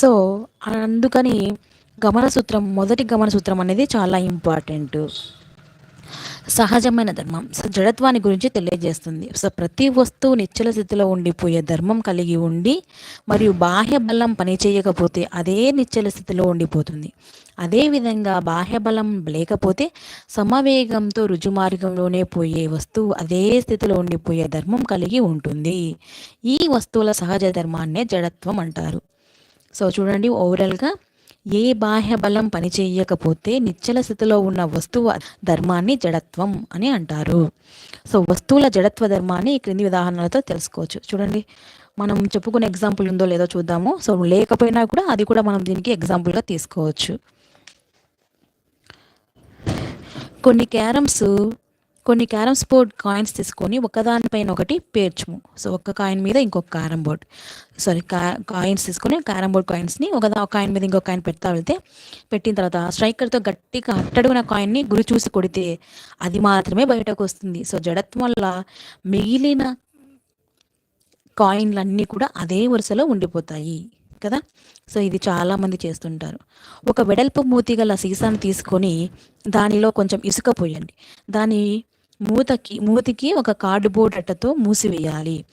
So అందుకని గమన సూత్రం మొదటి గమన సూత్రం అనేది చాలా ఇంపార్టెంట్. సహజమైన ధర్మం సో జడత్వాన్ని గురించి తెలియజేస్తుంది. సో ప్రతి వస్తువు నిశ్చల స్థితిలో ఉండిపోయే ధర్మం కలిగి ఉండి మరియు బాహ్య బలం పనిచేయకపోతే అదే నిశ్చల స్థితిలో ఉండిపోతుంది. అదేవిధంగా బాహ్య బలం లేకపోతే సమవేగంతో రుజుమార్గంలోనే పోయే వస్తువు అదే స్థితిలో ఉండిపోయే ధర్మం కలిగి ఉంటుంది. ఈ వస్తువుల సహజ ధర్మాన్నే జడత్వం అంటారు. సో చూడండి ఓవరాల్గా ఏ బాహ్య బలం పనిచేయకపోతే నిశ్చల స్థితిలో ఉన్న వస్తువు ధర్మాన్ని జడత్వం అని అంటారు. సో వస్తువుల జడత్వ ధర్మాన్ని ఈ క్రింది ఉదాహరణలతో తెలుసుకోవచ్చు. చూడండి మనం చెప్పుకునే ఎగ్జాంపుల్ ఉందో లేదో చూద్దాము. సో లేకపోయినా కూడా అది కూడా మనం దీనికి ఎగ్జాంపుల్గా తీసుకోవచ్చు. కొన్ని క్యారమ్స్ కొన్ని క్యారమ్స్ బోర్డ్ కాయిన్స్ తీసుకొని ఒకదానిపైన ఒకటి పేర్చుము. సో ఒక కాయిన్ మీద ఇంకొక క్యారమ్ బోర్డ్. సారీ కాయిన్స్ తీసుకొని క్యారమ్ బోర్డ్ కాయిన్స్ని ఒక ఒక కాయిన్ మీద ఇంకొక కాయిన్ పెడతా వెళ్తే పెట్టిన తర్వాత స్ట్రైకర్తో గట్టిగా అట్టడుగున కాయిన్ని గురి చూసి కొడితే అది మాత్రమే బయటకు వస్తుంది. సో జడత్వం వల్ల మిగిలిన కాయిన్లన్నీ కూడా అదే వరుసలో ఉండిపోతాయి. కదా? సో ఇది చాలామంది చేస్తుంటారు. ఒక వెడల్పు మూతి గల సీసాను తీసుకొని దానిలో కొంచెం ఇసుక పోయండి. దాని మూతకి మూతికి ఒక కార్డుబోర్డ్ అట్టతో మూసివేయాలి.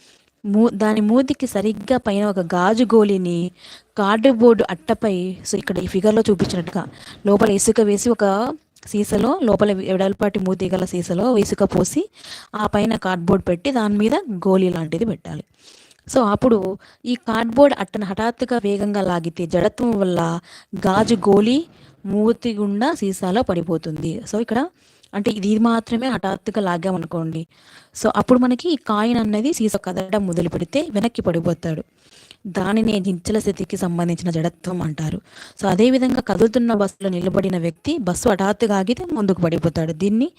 మూ దాని మూతికి సరిగ్గా పైన ఒక గాజు గోలిని కార్డుబోర్డు అట్టపై సో ఇక్కడ ఈ ఫిగర్లో చూపించినట్టుగా లోపల ఇసుక వేసి ఒక సీసలో లోపల ఎడలపాటి మూతి గల సీసలో ఇసుక పోసి ఆ పైన కార్డ్బోర్డ్ పెట్టి దాని మీద గోళీ లాంటిది పెట్టాలి. సో అప్పుడు ఈ కార్డ్బోర్డ్ అట్టను హఠాత్తుగా వేగంగా లాగితే జడత్వం వల్ల గాజు గోళీ మూతి గుండా సీసాలో పడిపోతుంది. సో ఇక్కడ అంటే ఇది మాత్రమే హఠాత్తుగా లాగామనుకోండి సో అప్పుడు మనకి ఈ కాయిన్ అన్నది సీసో కదలడం మొదలు పెడితే వెనక్కి పడిపోతాడు. దానినే నిశ్చల స్థితికి సంబంధించిన జడత్వం అంటారు. సో అదేవిధంగా కదులుతున్న బస్సులో నిలబడిన వ్యక్తి బస్సు హఠాత్తుగా ఆగితే ముందుకు పడిపోతాడు. దీన్ని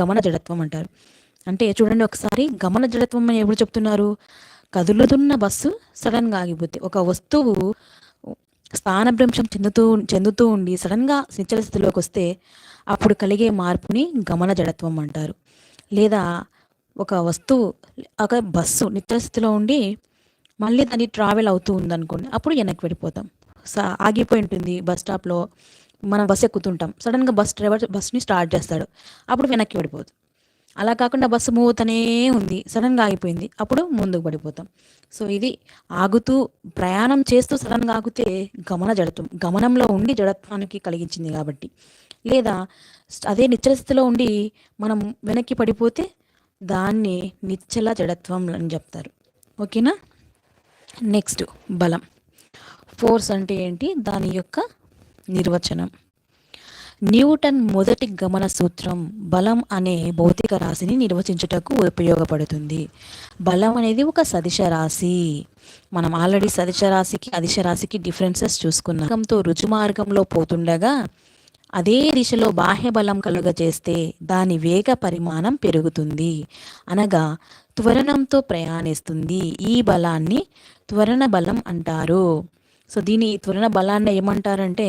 గమన జడత్వం అంటారు. అంటే చూడండి ఒకసారి గమన జడత్వం అని ఎవరు చెప్తున్నారు? కదులుతున్న బస్సు సడన్గా ఆగిపోతే ఒక వస్తువు స్థానభ్రంశం చెందుతూ చెందుతూ ఉండి సడన్గా నిశ్చల స్థితిలోకి వస్తే అప్పుడు కలిగే మార్పుని గమన జడత్వం అంటారు. లేదా ఒక వస్తువు ఒక బస్సు నిశ్చల స్థితిలో ఉండి మళ్ళీ దాన్ని ట్రావెల్ అవుతూ ఉందనుకోండి అప్పుడు వెనక్కి వెళ్ళిపోతాం. స ఆగిపోయి ఉంటుంది బస్ స్టాప్లో. మనం బస్ ఎక్కుతుంటాం. సడన్గా బస్ డ్రైవర్ బస్ని స్టార్ట్ చేస్తాడు. అప్పుడు వెనక్కి వెళ్ళిపోతుంది అలా కాకుండా బస్సు మూవ్ అవుతూనే ఉంది. సడన్గా ఆగిపోయింది. అప్పుడు ముందుకు పడిపోతాం. సో ఇది ఆగుతూ ప్రయాణం చేస్తూ సడన్గా ఆగితే గమన జడత్వం. గమనంలో ఉండి జడత్వానికి కలిగించింది కాబట్టి. లేదా అదే నిశ్చల స్థితిలో ఉండి మనం వెనక్కి పడిపోతే దాన్ని నిశ్చల జడత్వం అని చెప్తారు. ఓకేనా? నెక్స్ట్ బలం. ఫోర్స్ అంటే ఏంటి? దాని యొక్క నిర్వచనం. న్యూటన్ మొదటి గమన సూత్రం బలం అనే భౌతిక రాశిని నిర్వచించుటకు ఉపయోగపడుతుంది. బలం అనేది ఒక సదిశ రాశి. మనం ఆల్రెడీ సదిశ రాశికి అదిశ రాశికి డిఫరెన్సెస్ చూసుకున్నాం. రుచి రుజు మార్గంలో పోతుండగా అదే దిశలో బాహ్య బలం కలుగజేస్తే దాని వేగ పరిమాణం పెరుగుతుంది. అనగా త్వరణంతో ప్రయాణిస్తుంది. ఈ బలాన్ని త్వరణ బలం అంటారు. సో దీని త్వరణ బలాన్ని ఏమంటారంటే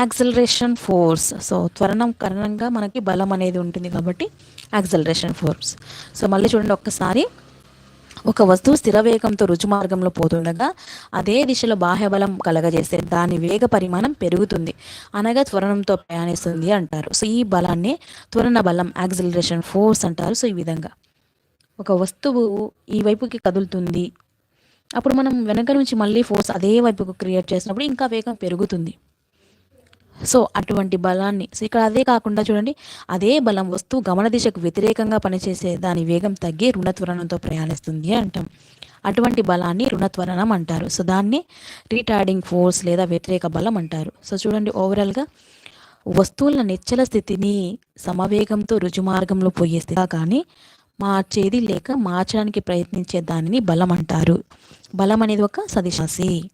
యాక్సలరేషన్ ఫోర్స్ సో త్వరణం కారణంగా మనకి బలం అనేది ఉంటుంది కాబట్టి యాక్సలరేషన్ ఫోర్స్ సో మళ్ళీ చూడండి ఒక్కసారి. ఒక వస్తువు స్థిర వేగంతో రుజు మార్గంలో పోతుండగా అదే దిశలో బాహ్యబలం కలగజేస్తే దాని వేగ పరిమాణం పెరుగుతుంది. అనగా త్వరణంతో ప్రయాణిస్తుంది అంటారు. సో ఈ బలాన్ని త్వరణ బలం యాక్సిలరేషన్ ఫోర్స్ అంటారు. సో ఈ విధంగా ఒక వస్తువు ఈ వైపుకి కదులుతుంది. అప్పుడు మనం వెనక నుంచి మళ్ళీ ఫోర్స్ అదే వైపుకు క్రియేట్ చేసినప్పుడు ఇంకా వేగం పెరుగుతుంది. సో అటువంటి బలాన్ని సో ఇక్కడ అదే కాకుండా చూడండి అదే బలం వస్తువు గమన దిశకు వ్యతిరేకంగా పనిచేసే దాని వేగం తగ్గి రుణత్వరణంతో ప్రయాణిస్తుంది అంటాం. అటువంటి బలాన్ని రుణత్వరణం అంటారు. సో దాన్ని రీటార్డింగ్ ఫోర్స్ లేదా వ్యతిరేక బలం అంటారు. సో చూడండి ఓవరాల్గా వస్తువుల నిశ్చల స్థితిని సమవేగంతో రుజుమార్గంలో పోయే స్థితిగా కానీ మార్చేది లేక మార్చడానికి ప్రయత్నించే దానిని బలం అంటారు. బలం అనేది ఒక సదిశాసి.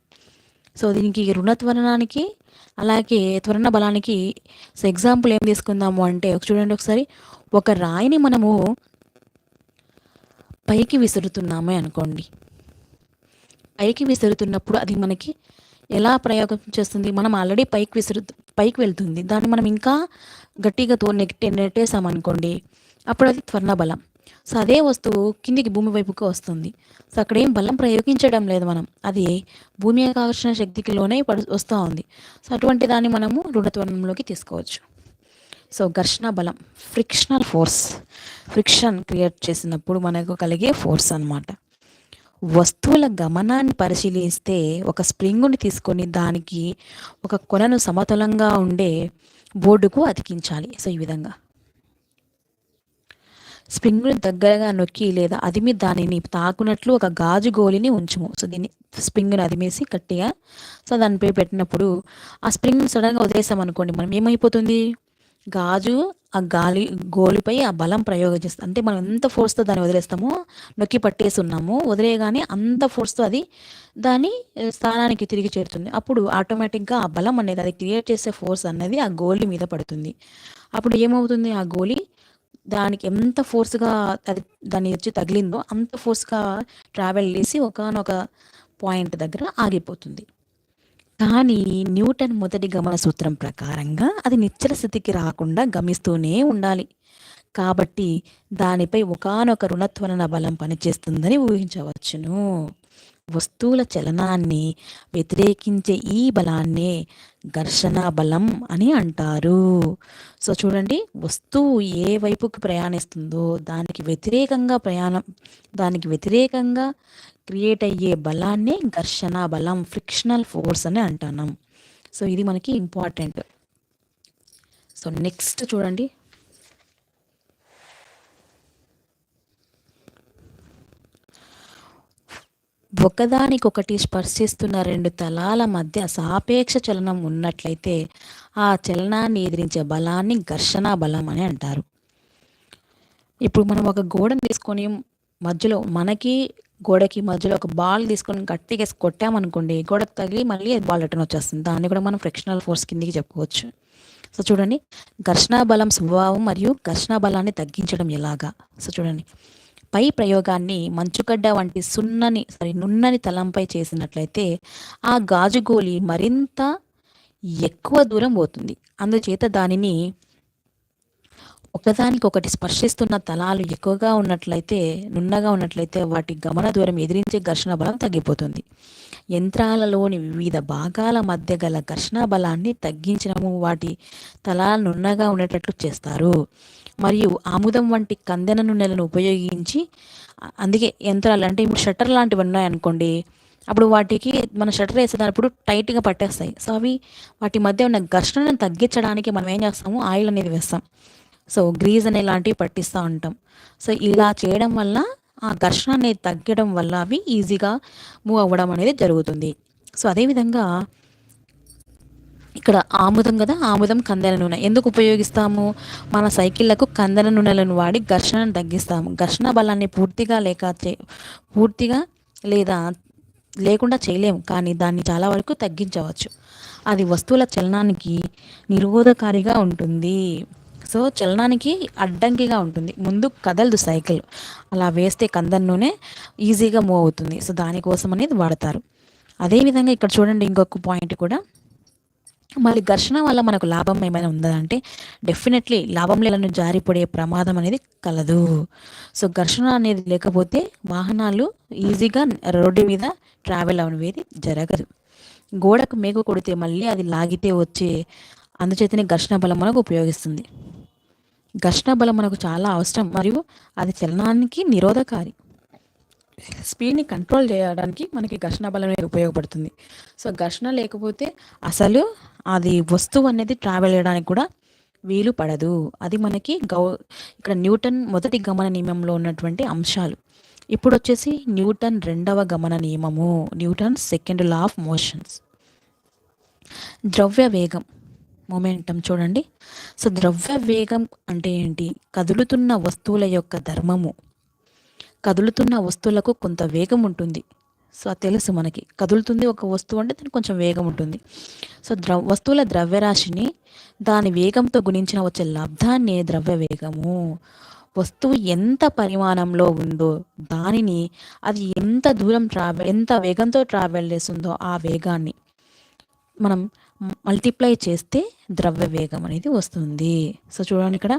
సో దీనికి రుణత్వరణానికి అలాగే త్వరణ బలానికి సో ఎగ్జాంపుల్ ఏం తీసుకుందాము అంటే ఒక చూడండి ఒకసారి. ఒక రాయిని మనము పైకి విసురుతున్నామే అనుకోండి. పైకి విసురుతున్నప్పుడు అది మనకి ఎలా ప్రయోగం చేస్తుంది? మనం ఆల్రెడీ పైకి విసురు పైకి వెళ్తుంది. దాన్ని మనం ఇంకా గట్టిగా తో నెట్టి నెట్టేసామనుకోండి అప్పుడు అది త్వరణ బలం. సో అదే వస్తువు కిందికి భూమి వైపుకి వస్తుంది. సో అక్కడ ఏం బలం ప్రయోగించడం లేదు మనం. అది భూమి ఆకర్షణ శక్తికి లోనే పడు వస్తూ ఉంది. సో అటువంటి దాన్ని మనము రుణత్వరంలోకి తీసుకోవచ్చు. సో ఘర్షణ బలం ఫ్రిక్షనల్ ఫోర్స్. ఫ్రిక్షన్ క్రియేట్ చేసినప్పుడు మనకు కలిగే ఫోర్స్ అన్నమాట. వస్తువుల గమనాన్ని పరిశీలిస్తే ఒక స్ప్రింగుని తీసుకొని దానికి ఒక కొనను సమతలంగా ఉండే బోర్డుకు అతికించాలి. సో ఈ విధంగా. స్ప్రింగ్ను దగ్గరగా నొక్కి లేదా అదిమి దానిని తాకునట్లు ఒక గాజు గోలిని ఉంచుము. సో దీన్ని స్ప్రింగ్ను అదిమేసి గట్టిగా సో దానిపై పెట్టినప్పుడు ఆ స్ప్రింగ్ సడన్గా వదిలేసాం అనుకోండి మనం ఏమైపోతుంది? గాజు ఆ గాలి గోలిపై ఆ బలం ప్రయోగం చేస్తాం అంటే మనం ఎంత ఫోర్స్తో దాన్ని వదిలేస్తామో నొక్కి పట్టేసి ఉన్నాము. వదిలేయగానే అంత ఫోర్స్తో అది దాని స్థానానికి తిరిగి చేరుతుంది. అప్పుడు ఆటోమేటిక్గా ఆ బలం అనేది అది క్రియేట్ చేసే ఫోర్స్ అనేది ఆ గోలి మీద పడుతుంది. అప్పుడు ఏమవుతుంది? ఆ గోలి దానికి ఎంత ఫోర్స్గా అది దాన్ని వచ్చి తగిలిందో అంత ఫోర్స్గా ట్రావెల్ చేసి ఒకనొక పాయింట్ దగ్గర ఆగిపోతుంది. కానీ న్యూటన్ మొదటి గమన సూత్రం ప్రకారంగా అది నిశ్చల స్థితికి రాకుండా గమిస్తూనే ఉండాలి. కాబట్టి దానిపై ఒకనొక రుణత్వన బలం పనిచేస్తుందని ఊహించవచ్చును. వస్తువుల చలనాన్ని వ్యతిరేకించే ఈ బలాన్నే ఘర్షణ బలం అని అంటారు. సో చూడండి వస్తువు ఏ వైపుకి ప్రయాణిస్తుందో దానికి వ్యతిరేకంగా ప్రయాణం దానికి వ్యతిరేకంగా క్రియేట్ అయ్యే బలాన్నే ఘర్షణ బలం ఫ్రిక్షనల్ ఫోర్స్ అని అంటున్నాం సో ఇది మనకి ఇంపార్టెంట్. సో నెక్స్ట్ చూడండి ఒకదానికొకటి స్పర్శిస్తున్న రెండు తలాల మధ్య సాపేక్ష చలనం ఉన్నట్లయితే ఆ చలనాన్ని ఎదిరించే బలాన్ని ఘర్షణ బలం అని అంటారు. ఇప్పుడు మనం ఒక గోడను తీసుకొని మధ్యలో మనకి గోడకి మధ్యలో ఒక బాల్ తీసుకొని గట్టిగా కొట్టామనుకోండి గోడకు తగిలి మళ్ళీ బాల్ రిటర్న్ వచ్చేస్తుంది. దాన్ని కూడా మనం ఫ్రిక్షనల్ ఫోర్స్ కిందికి చెప్పుకోవచ్చు. సో చూడండి ఘర్షణ బలం స్వభావం మరియు ఘర్షణ బలాన్ని తగ్గించడం ఎలాగా? సో చూడండి పై ప్రయోగాన్ని మంచుగడ్డ వంటి సున్నని సారీ నున్నని తలంపై చేసినట్లయితే ఆ గాజుగోలి మరింత ఎక్కువ దూరం పోతుంది. అందుచేత దానిని ఒకదానికొకటి స్పర్శిస్తున్న తలాలు ఎక్కువగా ఉన్నట్లయితే నున్నగా ఉన్నట్లయితే వాటి గమన దూరం ఎదిరించే ఘర్షణ బలం తగ్గిపోతుంది. యంత్రాలలోని వివిధ భాగాల మధ్య గల ఘర్షణ బలాన్ని తగ్గించడము వాటి తలాలు నున్నగా ఉండేటట్లు చేస్తారు. మరియు ఆముదం వంటి కందెన నూనెలను ఉపయోగించి అందుకే యంత్రాలు అంటే ఇప్పుడు షట్టర్ లాంటివి ఉన్నాయనుకోండి అప్పుడు వాటికి మన షట్టర్ వేసేటప్పుడు టైట్గా పట్టేస్తాయి. సో అవి వాటి మధ్య ఉన్న ఘర్షణను తగ్గించడానికి మనం ఏం చేస్తాము? ఆయిల్ అనేది వేస్తాం. సో గ్రీజ్ అనే లాంటివి పట్టిస్తూ ఉంటాం. సో ఇలా చేయడం వల్ల ఆ ఘర్షణ అనేది తగ్గడం వల్ల అవి ఈజీగా మూవ్ అవ్వడం అనేది జరుగుతుంది. సో అదేవిధంగా ఇక్కడ ఆముదం కదా ఆముదం కందెల నూనె. ఎందుకు ఉపయోగిస్తాము? మన సైకిళ్ళకు కందెల నూనెలను వాడి ఘర్షణను తగ్గిస్తాము. ఘర్షణ బలాన్ని పూర్తిగా లేక పూర్తిగా లేదా లేకుండా చేయలేము కానీ దాన్ని చాలా వరకు తగ్గించవచ్చు. అది వస్తువుల చలనానికి నిరోధకారిగా ఉంటుంది. సో చలనానికి అడ్డంకిగా ఉంటుంది. ముందు కదలదు సైకిల్. అలా వేస్తే కందన్ నూనె ఈజీగా మూవ్ అవుతుంది. సో దానికోసం అనేది వాడతారు. అదేవిధంగా ఇక్కడ చూడండి ఇంకొక పాయింట్ కూడా. మళ్ళీ ఘర్షణ వల్ల మనకు లాభం ఏమైనా ఉందా అంటే డెఫినెట్లీ లాభం లేలను జారిపడే ప్రమాదం అనేది కలదు. సో ఘర్షణ అనేది లేకపోతే వాహనాలు ఈజీగా రోడ్డు మీద ట్రావెల్ అనేది జరగదు. గోడకు మేకు కొడితే మళ్ళీ అది లాగితే వచ్చే అందుచేతనే ఘర్షణ బలం మనకు ఉపయోగిస్తుంది. ఘర్షణ బలం మనకు చాలా అవసరం మరియు అది చలనానికి నిరోధకారి. స్పీడ్ని కంట్రోల్ చేయడానికి మనకి ఘర్షణ బలం అనేది ఉపయోగపడుతుంది. సో ఘర్షణ లేకపోతే అసలు అది వస్తువు అనేది ట్రావెల్ చేయడానికి కూడా వీలు పడదు. అది మనకి గౌ ఇక్కడ న్యూటన్ మొదటి గమన నియమంలో ఉన్నటువంటి అంశాలు. ఇప్పుడు వచ్చేసి న్యూటన్ రెండవ గమన నియమము Newton second law of motions ద్రవ్య వేగం మొమెంటం చూడండి. సో ద్రవ్య వేగం అంటే ఏంటి? కదులుతున్న వస్తువుల యొక్క ధర్మము. కదులుతున్న వస్తువులకు కొంత వేగం ఉంటుంది. సో అది తెలుసు మనకి. కదులుతుంది ఒక వస్తువు అంటే దానికి కొంచెం వేగం ఉంటుంది. సో ద్రవ వస్తువుల ద్రవ్యరాశిని దాని వేగంతో గుణించిన వచ్చే లబ్ధాన్ని ద్రవ్య వేగము. వస్తువు ఎంత పరిమాణంలో ఉందో దానిని అది ఎంత దూరం ట్రావెల్ ఎంత వేగంతో ట్రావెల్ చేస్తుందో ఆ వేగాన్ని మనం మల్టిప్లై చేస్తే ద్రవ్య వేగం అనేది వస్తుంది. సో చూడండి ఇక్కడ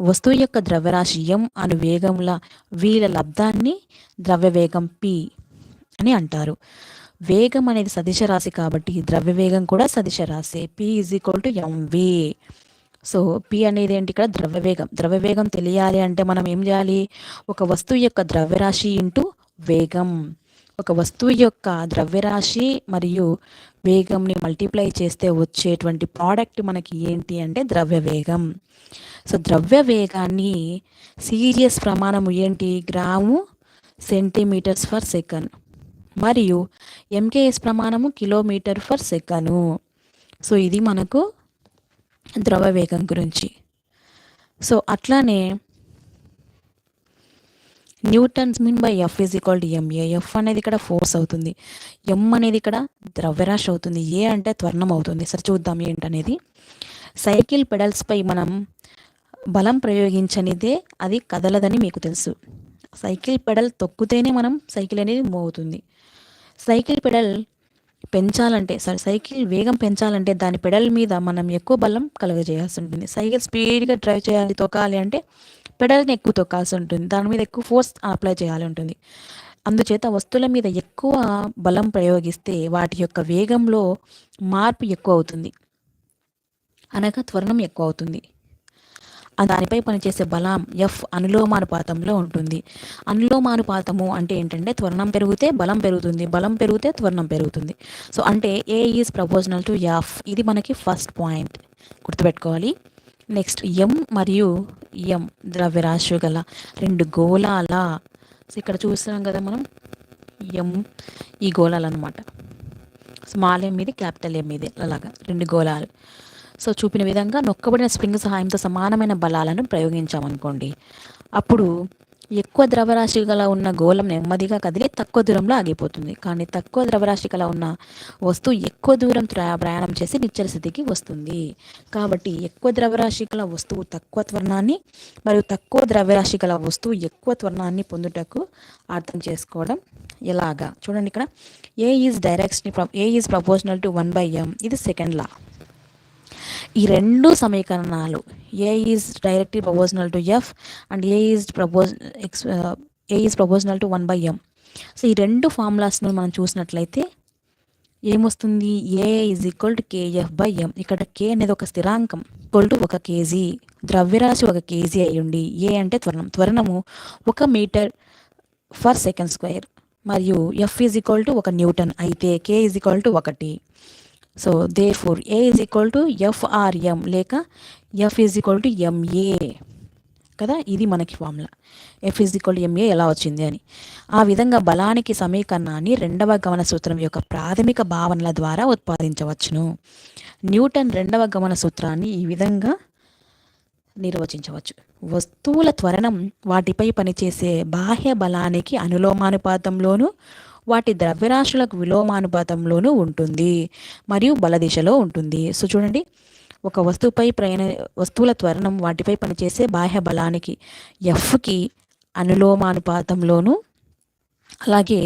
వస్తువు యొక్క ద్రవ్యరాశి ఎం అను వేగముల వీల లబ్ధాన్ని ద్రవ్య వేగం పి అని అంటారు. వేగం అనేది సదిశ రాశి కాబట్టి ద్రవ్య వేగం కూడా సదిశ రాశి. P is equal to MV so P అనేది ఏంటి ఇక్కడ? ద్రవ్యవేగం ద్రవ్యవేగం తెలియాలి అంటే మనం ఏం చేయాలి? ఒక వస్తువు యొక్క ద్రవ్యరాశి ఇంటూ వేగం. ఒక వస్తువు యొక్క ద్రవ్యరాశి మరియు వేగంని మల్టిప్లై చేస్తే వచ్చేటువంటి ప్రోడక్ట్ మనకి ఏంటి అంటే ద్రవ్య వేగం. సో ద్రవ్య వేగాన్ని సీరియస్ ప్రమాణం ఏంటి? Gram centimetres per second. మరియు ఎంకేఎస్ ప్రమాణము కిలోమీటర్ ఫర్ సెకను. సో ఇది మనకు ద్రవ వేగం గురించి. సో అట్లానే Newton's mean by F is equal to MA F అనేది ఇక్కడ ఫోర్స్ అవుతుంది. ఎం అనేది ఇక్కడ ద్రవ్యరాశి అవుతుంది. ఏ అంటే త్వరణం అవుతుంది. సరే చూద్దాం ఏంటనేది. సైకిల్ పెడల్స్పై మనం బలం ప్రయోగించనిదే అది కదలదని మీకు తెలుసు. సైకిల్ పెడల్ తొక్కితేనే మనం సైకిల్ అనేది మూవ్ అవుతుంది. సైకిల్ పెడల్ పెంచాలంటే సారీ సైకిల్ వేగం పెంచాలంటే దాని పెడల్ మీద మనం ఎక్కువ బలం కలుగజేయాల్సి ఉంటుంది సైకిల్ స్పీడ్గా డ్రైవ్ చేయాలి తొక్కాలి అంటే పెడల్ని ఎక్కువ తొక్కాల్సి ఉంటుంది దాని మీద ఎక్కువ ఫోర్స్ అప్లై చేయాలి ఉంటుంది అందుచేత వస్తువుల మీద ఎక్కువ బలం ప్రయోగిస్తే వాటి యొక్క వేగంలో మార్పు ఎక్కువ అవుతుంది అనగా త్వరణం ఎక్కువ అవుతుంది దానిపై పనిచేసే బలం ఎఫ్ అనులోమానుపాతంలో ఉంటుంది. అనులోమానుపాతము అంటే ఏంటంటే త్వరణం పెరిగితే బలం పెరుగుతుంది బలం పెరిగితే త్వరణం పెరుగుతుంది. సో అంటే A is proportional to F ఇది మనకి ఫస్ట్ పాయింట్ గుర్తుపెట్టుకోవాలి. నెక్స్ట్ ఎం మరియు ఎం ద్రవ్యరాశి గల రెండు గోళాల. సో ఇక్కడ చూస్తున్నాం కదా మనం ఎం ఈ గోళాలు అనమాట స్మాల్ ఎం ఇది క్యాపిటల్ ఎం ఇది అలాగా. రెండు గోళాలు. సో చూపిన విధంగా నొక్కబడిన స్ప్రింగ్ సహాయంతో సమానమైన బలాలను ప్రయోగించామనుకోండి. అప్పుడు ఎక్కువ ద్రవరాశి గల ఉన్న గోళం నెమ్మదిగా కదిలి తక్కువ దూరంలో ఆగిపోతుంది. కానీ తక్కువ ద్రవరాశి గల ఉన్న వస్తువు ఎక్కువ దూరం ప్రయాణం చేసి నిచ్చల స్థితికి వస్తుంది. కాబట్టి ఎక్కువ ద్రవరాశి గల వస్తువు తక్కువ త్వరణాన్ని మరియు తక్కువ ద్రవ్యరాశి గల వస్తువు ఎక్కువ త్వరణాన్ని పొందుటకు అర్థం చేసుకోవడం ఎలాగా? చూడండి ఇక్కడ. A is direction A is proportional to one by M ఇది సెకండ్ లా ఈ రెండు సమీకరణాలు A is directly proportional to F and A is propose x A is proportional to one by M so ఈ రెండు ఫార్ములాస్ను మనం చూసినట్లయితే ఏమొస్తుంది? A is equal to KF by M ఇక్కడ కే అనేది ఒక స్థిరాంకం ఈక్వల్ టు ఒక కేజీ ద్రవ్యరాశి ఒక కేజీ అయ్యుండి ఏ అంటే త్వరణం. త్వరణము ఒక మీటర్ ఫర్ సెకండ్ స్క్వేర్ మరియు ఎఫ్ ఈజ్ ఈక్వల్ టు ఒక న్యూటన్. అయితే కే ఈజ్ ఈక్వల్ టు ఒకటి. So therefore A is equal to FRM లేక F is equal to MA కదా? ఇది మనకి formula F is equal MA ఎలా వచ్చింది అని. ఆ విధంగా బలానికి సమీకరణాన్ని రెండవ గమన సూత్రం యొక్క ప్రాథమిక భావనల ద్వారా ఉత్పాదించవచ్చును. న్యూటన్ రెండవ గమన సూత్రాన్ని ఈ విధంగా నిర్వచించవచ్చు. వస్తువుల త్వరణం వాటిపై పనిచేసే బాహ్య బలానికి అనులోమానుపాతంలోనూ వాటి ద్రవ్యరాశులకు విలోమానుపాతంలోనూ ఉంటుంది మరియు బల దిశలో ఉంటుంది. సో చూడండి. ఒక వస్తువుపై ప్రయాణ వస్తువుల త్వరణం వాటిపై పనిచేసే బాహ్య బలానికి ఎఫ్కి అనులోమానుపాతంలోను అలాగే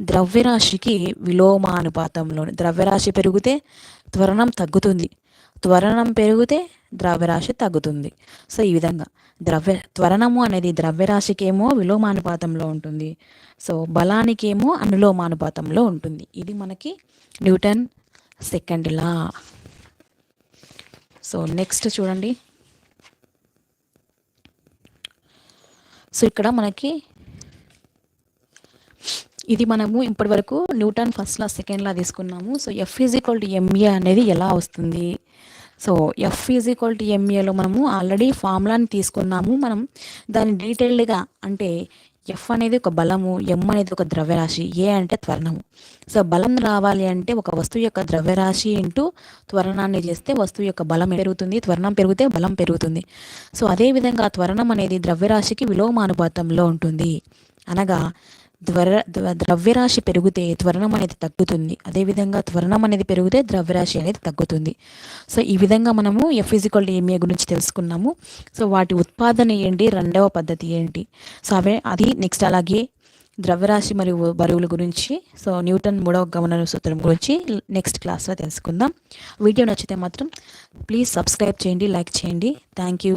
ద్రవ్యరాశికి విలోమానుపాతంలోను ద్రవ్యరాశి పెరిగితే త్వరణం తగ్గుతుంది. త్వరణం పెరిగితే ద్రవ్యరాశి తగ్గుతుంది. సో ఈ విధంగా ద్రవ్య త్వరణము అనేది ద్రవ్యరాశికేమో విలోమానుపాతంలో ఉంటుంది. సో బలానికేమో అనులోమానుపాతంలో ఉంటుంది. ఇది మనకి Newton second law so next చూడండి. సో ఇక్కడ మనకి ఇది మనము ఇప్పటి వరకు Newton first law second law తీసుకున్నాము. So F is equal to MA అనేది ఎలా వస్తుంది? So F is equal to ఎంఏలో మనము ఆల్రెడీ ఫార్ములాని తీసుకున్నాము. మనం దాన్ని డీటెయిల్డ్గా అంటే ఎఫ్ అనేది ఒక బలము ఎం అనేది ఒక ద్రవ్యరాశి ఏ అంటే త్వరణము. సో బలం రావాలి అంటే ఒక వస్తువు యొక్క ద్రవ్యరాశి ఇంటూ త్వరణాన్ని చేస్తే వస్తువు యొక్క బలం పెరుగుతుంది త్వరణం పెరిగితే బలం పెరుగుతుంది. సో అదేవిధంగా త్వరణం అనేది ద్రవ్యరాశికి విలోమానుపాతంలో ఉంటుంది. అనగా ద్వర ద్రవ్యరాశి పెరిగితే త్వరణం అనేది తగ్గుతుంది. అదేవిధంగా త్వరణం అనేది పెరిగితే ద్రవ్యరాశి అనేది తగ్గుతుంది. సో ఈ విధంగా మనము ఎఫిజికల్ ఫిజికల్ ఏమియా గురించి తెలుసుకున్నాము. సో వాటి ఉత్పాదన ఏంటి? రెండవ పద్ధతి ఏంటి? సో అవే అది నెక్స్ట్ అలాగే ద్రవ్యరాశి మరియు బరువుల గురించి సో న్యూటన్ మూడవ గమన సూత్రం గురించి నెక్స్ట్ క్లాస్లో తెలుసుకుందాం. వీడియో నచ్చితే మాత్రం ప్లీజ్ సబ్స్క్రైబ్ చేయండి లైక్ చేయండి. Thank you